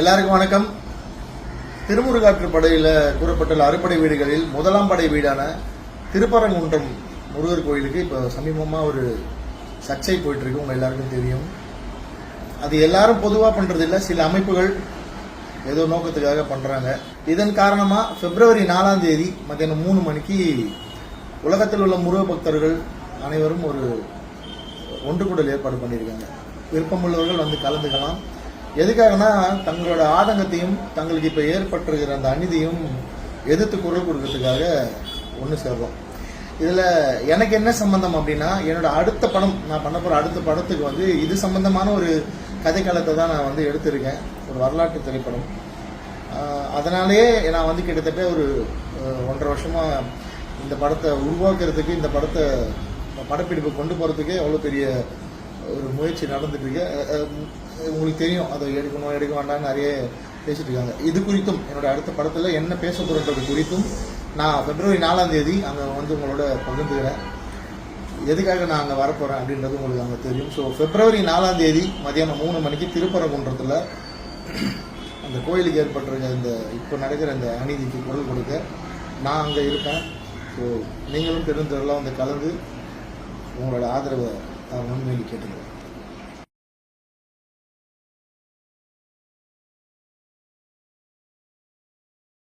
எல்லாருக்கும் வணக்கம். திருமுருகாற்று படையில் கூறப்பட்டுள்ள அறுபடை வீடுகளில் முதலாம் படை வீடான திருப்பரங்குன்றம் முருகர் கோயிலுக்கு இப்போ சமீபமாக ஒரு சர்ச்சை போயிட்டுருக்கு உங்கள் எல்லாருக்கும் தெரியும். அது எல்லாரும் பொதுவாக பண்ணுறது இல்லை சில அமைப்புகள் ஏதோ நோக்கத்துக்காக பண்ணுறாங்க இதன் காரணமாக பிப்ரவரி நாலாம் தேதி மத்தியானம் மூணு மணிக்கு உலகத்தில் உள்ள முருக பக்தர்கள் அனைவரும் ஒரு ஒன்று கூடல் ஏற்பாடு பண்ணியிருக்காங்க. விருப்பமுள்ளவர்கள் வந்து கலந்துக்கலாம். எதுக்காகனா தங்களோட ஆதங்கத்தையும் தங்களுக்கு இப்போ ஏற்பட்டிருக்கிற அந்த அநீதியும் எதிர்த்து குரல் கொடுக்கறதுக்காக ஒன்று சேர்றோம். இதில் எனக்கு என்ன சம்மந்தம் அப்படின்னா என்னோட அடுத்த படம் நான் பண்ண போகிற அடுத்த படத்துக்கு வந்து இது சம்மந்தமான ஒரு கதைக்களத்தை தான் நான் வந்து எடுத்திருக்கேன். ஒரு வரலாற்று திரைப்படம். அதனாலேயே நான் வந்து கிட்டத்தட்ட ஒரு ஒன்றரை வருஷமாக இந்த படத்தை உருவாக்குறதுக்கு இந்த படத்தை படப்பிடிப்பு கொண்டு போகிறதுக்கே அவ்வளோ பெரிய ஒரு முயற்சி நடந்துட்டு உங்களுக்கு தெரியும் அதை எடுக்கணும் எடுக்க வேண்டாம்னு நிறைய பேசிட்டு இருக்காங்க இது குறித்தும் என்னோட அடுத்த படத்தில் என்ன பேச போறன்றது குறித்தும் நான் பிப்ரவரி நாலாம் தேதி அங்கே வந்து உங்களோட பகிர்ந்துக்கிறேன். எதுக்காக நான் அங்கே வரப்போகிறேன் அப்படின்றது உங்களுக்கு அங்கே தெரியும். ஸோ பிப்ரவரி நாலாம் தேதி மதியானம் மூணு மணிக்கு திருப்பரங்குன்றத்தில் அந்த கோயிலுக்கு ஏற்பட்டிருக்க இந்த இப்போ நடக்கிற அந்த அநீதிக்கு குரல் கொடுக்க நான் அங்கே இருப்பேன் ஸோ நீங்களும் பெருந்தெல்லாம் வந்து கலந்து உங்களோட ஆதரவை അവൻ മേടിക്കട്ടെ